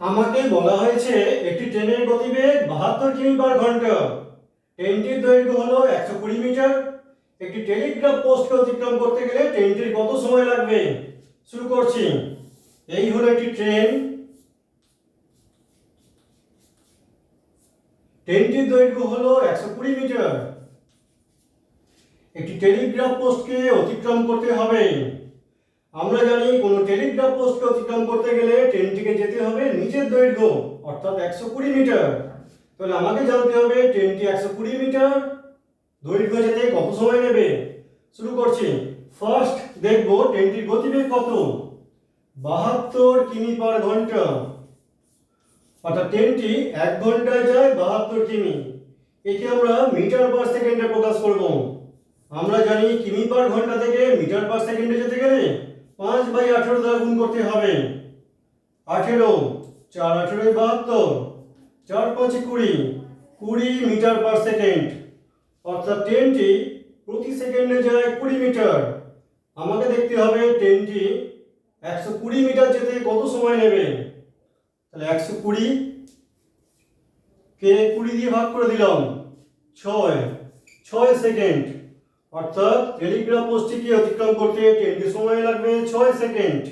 আমাকে বলা হয়েছে, একটি ট্রেনের গতিবেগ বাহাত্তর কিমি পার ঘণ্টা। ট্রেনটির দৈর্ঘ্য হলো একশো কুড়ি মিটার। একটি টেলিগ্রাফ পোস্টকে অতিক্রম করতে গেলে ট্রেনটির কত সময় লাগবে? শুরু করছি। এই হলো একটি ট্রেন। ট্রেনটির দৈর্ঘ্য হলো একশো কুড়ি মিটার। একটি টেলিগ্রাফ পোস্টকে অতিক্রম করতে হবে। আমরা জানি কোনো টেলিগ্রাফ পোস্টকে অতিক্রম করতে গেলে ট্রেনটিকে যেতে নিচের দৈর্ঘ্য, অর্থাৎ একশো কুড়ি মিটার। তাহলে আমাকে জানতে হবে, ট্রেনটি একশো কুড়ি মিটার দৈর্ঘ্য যেতে কত সময় নেবে? শুরু করছি। ফার্স্ট দেখব ট্রেনটির গতিবেগ কত। বাহাত্তর কিমি পার ঘণ্টা। অর্থাৎ ট্রেনটি এক ঘন্টায় যায় বাহাত্তর কিমি। একে আমরা মিটার পার সেকেন্ডে প্রকাশ করব। আমরা জানি কিমি পার ঘণ্টা থেকে মিটার পার সেকেন্ডে যেতে গেলে পাঁচ বাই আঠেরো দ্বারা গুণ করতে হবে। আঠেরো। চার আঠেরোয় বাহাত্তর, চার পাঁচে কুড়ি কুড়ি মিটার পার সেকেন্ড। অর্থাৎ ট্রেনটি প্রতি সেকেন্ডে যায় কুড়ি মিটার। আমাকে দেখতে হবে ট্রেনটি একশো কুড়ি মিটার যেতে কত সময় নেবে? তাহলে একশো কুড়ি কে কুড়ি দিয়ে ভাগ করে দিলাম, ছয়। ছয় সেকেন্ড। অর্থাৎ টেলিগ্রাফ পোস্টটিকে অতিক্রম করতে ট্রেনটি সময় লাগবে? ছয় সেকেন্ড।